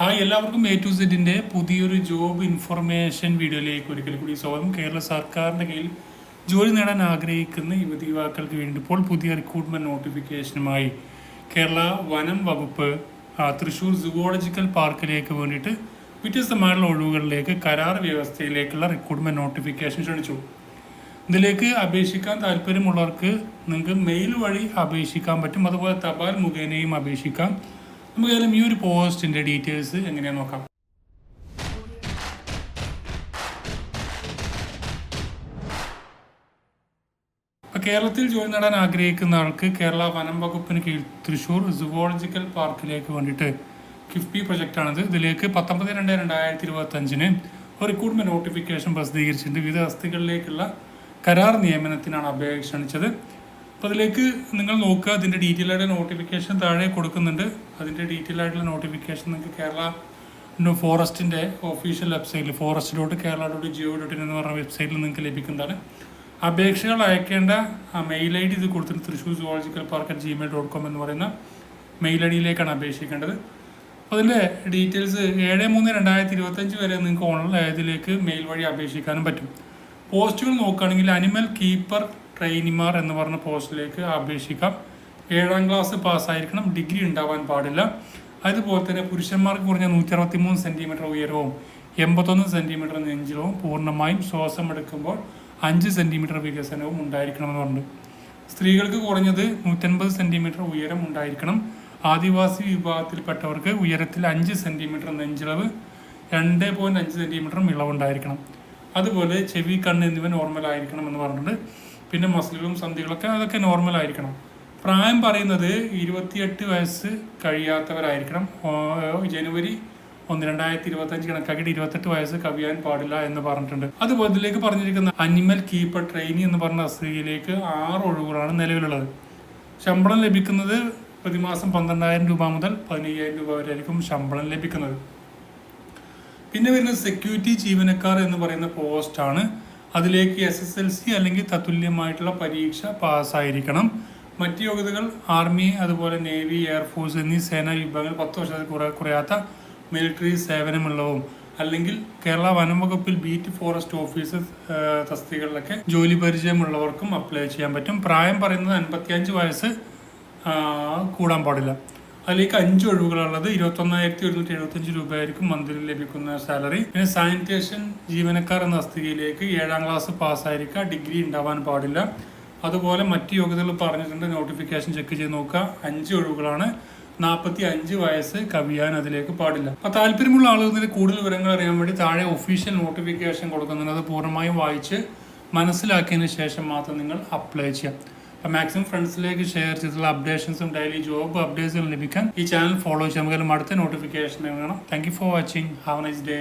Hi എല്ലാവർക്കും A to സെറ്റിന്റെ പുതിയൊരു ജോബ് ഇൻഫർമേഷൻ വീഡിയോയിലേക്ക് ഒരിക്കൽ കൂടി സ്വാഗതം. കേരള സർക്കാരിന്റെ കീഴിൽ ജോലി നേടാൻ ആഗ്രഹിക്കുന്ന യുവതി യുവാക്കൾക്ക് വേണ്ടി ഇപ്പോൾ പുതിയ റിക്രൂട്ട്മെന്റ് നോട്ടിഫിക്കേഷനുമായി കേരള വനം വകുപ്പ് തൃശ്ശൂർ സുവോളജിക്കൽ പാർക്കിലേക്ക് വേണ്ടിയിട്ട് വ്യത്യസ്തമായുള്ള ഒഴിവുകളിലേക്ക് കരാർ വ്യവസ്ഥയിലേക്കുള്ള റിക്രൂട്ട്മെന്റ് നോട്ടിഫിക്കേഷൻ ക്ഷണിച്ചു. ഇതിലേക്ക് അപേക്ഷിക്കാൻ താല്പര്യമുള്ളവർക്ക് നിങ്ങൾക്ക് മെയിൽ വഴി അപേക്ഷിക്കാൻ പറ്റും. അതുപോലെ തപാൽ മുഖേനയും അപേക്ഷിക്കാം. നമുക്ക് ഈ ഒരു പോസ്റ്റിന്റെ ഡീറ്റെയിൽസ് എങ്ങനെയാ നോക്കാം. കേരളത്തിൽ ജോലി നേടാൻ ആഗ്രഹിക്കുന്ന ആൾക്ക് കേരള വനം വകുപ്പിന് കീഴിൽ തൃശൂർ സുവോളജിക്കൽ പാർക്കിലേക്ക് വേണ്ടിയിട്ട് കിഫ്ബി പ്രൊജക്റ്റാണിത്. ഇതിലേക്ക് പത്തൊമ്പത് രണ്ട് രണ്ടായിരത്തി ഇരുപത്തി അഞ്ചിന് ഒരു റിക്രൂട്ട്മെന്റ് നോട്ടിഫിക്കേഷൻ പ്രസിദ്ധീകരിച്ചിട്ടുണ്ട്. വിവിധ തസ്തികളിലേക്കുള്ള കരാർ നിയമനത്തിനാണ് അപേക്ഷ ക്ഷണിച്ചത്. അപ്പോൾ അതിലേക്ക് നിങ്ങൾ നോക്കുക. അതിന്റെ ഡീറ്റെയിൽ ആയിട്ട് നോട്ടിഫിക്കേഷൻ താഴെ കൊടുക്കുന്നുണ്ട്. അതിന്റെ ഡീറ്റെയിൽ ആയിട്ടുള്ള നോട്ടിഫിക്കേഷൻ നിങ്ങൾക്ക് കേരള ഫോറസ്റ്റിന്റെ ഒഫീഷ്യൽ വെബ്സൈറ്റിൽ forest dot Kerala dot GO dot in എന്ന് പറഞ്ഞ വെബ്സൈറ്റിൽ നിങ്ങൾക്ക് ലഭിക്കുന്നതാണ്. അപേക്ഷകൾ അയക്കേണ്ട മെയിൽ ഐ ഡി ഇത് കൊടുത്തിട്ട് Thrissur zoological park at Gmail dot com എന്ന് പറയുന്ന മെയിൽ ഐ ഡിയിലേക്കാണ് അപേക്ഷിക്കേണ്ടത് അതിന്റെ ഡീറ്റെയിൽസ് ഏഴ് മൂന്ന് രണ്ടായിരത്തി ഇരുപത്തഞ്ച് വരെ നിങ്ങൾക്ക് ഓൺലൈൻ ഇതിലേക്ക് മെയിൽ വഴി അപേക്ഷിക്കാനും പറ്റും. പോസ്റ്റുകൾ നോക്കുകയാണെങ്കിൽ അനിമൽ കീപ്പർ ട്രെയിനിമാർ എന്ന് പറഞ്ഞ പോസ്റ്റിലേക്ക് അപേക്ഷിക്കാം. ഏഴാം ക്ലാസ് പാസ്സായിരിക്കണം ഡിഗ്രി ഉണ്ടാവാൻ പാടില്ല. അതുപോലെ തന്നെ പുരുഷന്മാർക്ക് കുറഞ്ഞ നൂറ്റി അറുപത്തി മൂന്ന് സെന്റിമീറ്റർ ഉയരവും എൺപത്തൊന്ന് സെന്റിമീറ്റർ നെഞ്ചിലവും പൂർണമായും ശ്വാസം എടുക്കുമ്പോൾ അഞ്ച് സെന്റിമീറ്റർ വികസനവും ഉണ്ടായിരിക്കണമെന്ന് പറഞ്ഞു. സ്ത്രീകൾക്ക് കുറഞ്ഞത് നൂറ്റൻപത് സെന്റിമീറ്റർ ഉയരം ഉണ്ടായിരിക്കണം. ആദിവാസി വിഭാഗത്തിൽപ്പെട്ടവർക്ക് ഉയരത്തിൽ അഞ്ച് സെന്റിമീറ്റർ നെഞ്ചിളവ് രണ്ട് പോയിന്റ് അഞ്ച് സെന്റിമീറ്ററും ഇളവുണ്ടായിരിക്കണം. അതുപോലെ ചെവി കണ്ണ് എന്നിവ നോർമൽ ആയിരിക്കണം എന്ന് പറഞ്ഞിട്ടുണ്ട്. പിന്നെ മസിലുകളും സന്ധികളൊക്കെ അതൊക്കെ നോർമൽ ആയിരിക്കണം. പ്രായം പറയുന്നത് ഇരുപത്തിയെട്ട് വയസ്സ് കഴിയാത്തവരായിരിക്കണം. ജനുവരി ഒന്ന് രണ്ടായിരത്തി ഇരുപത്തി അഞ്ച് കണക്കാക്കിയിട്ട് ഇരുപത്തെട്ട് വയസ്സ് കവിയാൻ പാടില്ല എന്ന് പറഞ്ഞിട്ടുണ്ട്. അതുപോലെ ഇതിലേക്ക് പറഞ്ഞിരിക്കുന്ന അനിമൽ കീപ്പർ ട്രെയിനി എന്ന് പറഞ്ഞ തസ്തികയിലേക്ക് ആറ് ഒഴിവുകളാണ് നിലവിലുള്ളത്. ശമ്പളം ലഭിക്കുന്നത് പ്രതിമാസം പന്ത്രണ്ടായിരം രൂപ മുതൽ പതിനയ്യായിരം രൂപ വരെ ആയിരിക്കും ശമ്പളം ലഭിക്കുന്നത്. പിന്നെ വരുന്നത് സെക്യൂരിറ്റി ജീവനക്കാർ എന്ന് പറയുന്ന പോസ്റ്റാണ് അതിലേക്ക് എസ് എസ് എൽ സി അല്ലെങ്കിൽ തത്തുല്യമായിട്ടുള്ള പരീക്ഷ പാസ്സായിരിക്കണം. മറ്റ് യോഗ്യതകൾ ആർമി അതുപോലെ നേവി എയർഫോഴ്സ് എന്നീ സേനാ വിഭാഗങ്ങൾ പത്ത് വർഷത്തിൽ കുറ കുറയാത്ത മിലിറ്ററി സേവനമുള്ളവും അല്ലെങ്കിൽ കേരള വനം വകുപ്പിൽ ബീറ്റ് ഫോറസ്റ്റ് ഓഫീസർ തസ്തികളിലൊക്കെ ജോലി പരിചയമുള്ളവർക്കും അപ്ലൈ ചെയ്യാൻ പറ്റും. പ്രായം പറയുന്നത് അൻപത്തിയഞ്ച് വയസ്സ് കൂടാൻ പാടില്ല. അതിലേക്ക് അഞ്ച് ഒഴിവുകളുള്ളത് ഇരുപത്തൊന്നായിരത്തി ഒരുന്നൂറ്റി എഴുപത്തഞ്ച് രൂപയായിരിക്കും മന്ത്ലി ലഭിക്കുന്ന സാലറി. പിന്നെ സാനിറ്റേഷൻ ജീവനക്കാർ എന്ന തസ്തികയിലേക്ക് ഏഴാം ക്ലാസ് പാസ്സായിരിക്കുക. ഡിഗ്രി ഉണ്ടാവാൻ പാടില്ല. അതുപോലെ മറ്റ് യോഗ്യതകൾ പറഞ്ഞിട്ടുണ്ട്. നോട്ടിഫിക്കേഷൻ ചെക്ക് ചെയ്ത് നോക്കുക. അഞ്ച് ഒഴിവുകളാണ്. നാൽപ്പത്തി അഞ്ച് വയസ്സ് കവിയാൻ അതിലേക്ക് പാടില്ല. അപ്പോൾ താല്പര്യമുള്ള ആളുകളിൽ കൂടുതൽ വിവരങ്ങൾ അറിയാൻ വേണ്ടി താഴെ ഒഫീഷ്യൽ നോട്ടിഫിക്കേഷൻ കൊടുക്കുന്നുണ്ട് അത് പൂർണമായും വായിച്ച് മനസ്സിലാക്കിയതിന് ശേഷം മാത്രം നിങ്ങൾ അപ്ലൈ ചെയ്യാം അപ്പോൾ മാക്സിമം ഫ്രണ്ട്സിലേക്ക് ഷെയർ ചെയ്തിട്ടുള്ള അപ്ഡേഷൻസും ഡെയിലി ജോബ് അപ്ഡേറ്റ്സും ലഭിക്കാൻ ഈ ചാനൽ ഫോളോ ചെയ്യാം നമുക്ക് അടുത്ത നോട്ടിഫിക്കേഷൻ വേണം. Thank you for watching have nice day